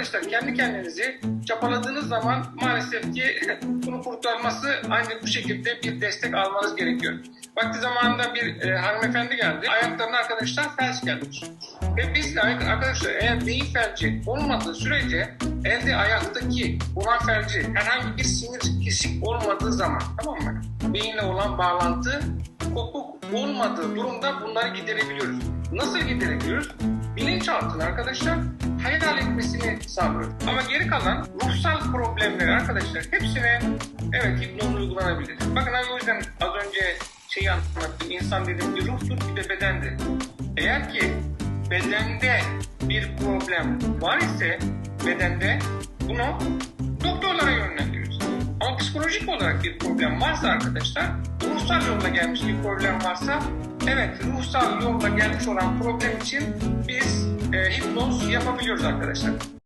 arkadaşlar kendi kendinizi çapaladığınız zaman maalesef ki bunu kurtarması ancak bu şekilde bir destek almanız gerekiyor. Vakti zamanında bir e, hanımefendi geldi. Ayaklarına arkadaşlar felç gelmiş. Ve biz arkadaşlar eğer beyin felci olmadığı sürece elde ayaktaki olan felci herhangi bir sinir kesik olmadığı zaman tamam mı? Beyinle olan bağlantı kopuk olmadığı durumda bunları giderebiliyoruz. Nasıl giderebiliyoruz? Bilinçaltına arkadaşlar hayal etmesini sağlıyoruz. Ama geri kalan ruhsal problemleri arkadaşlar hepsine evet hipnoz uygulanabilir. Bakın abi o yüzden az önce şeyi anlattım. İnsan dedim bir ruhtur bir de bedendir. Eğer ki bedende bir problem var ise bedende bunu doktorlara yönlendiriyoruz. Ama psikolojik olarak bir problem varsa arkadaşlar, ruhsal yolla gelmiş bir problem varsa, evet ruhsal yolla gelmiş olan problem için biz e, hipnoz yapabiliyoruz arkadaşlar.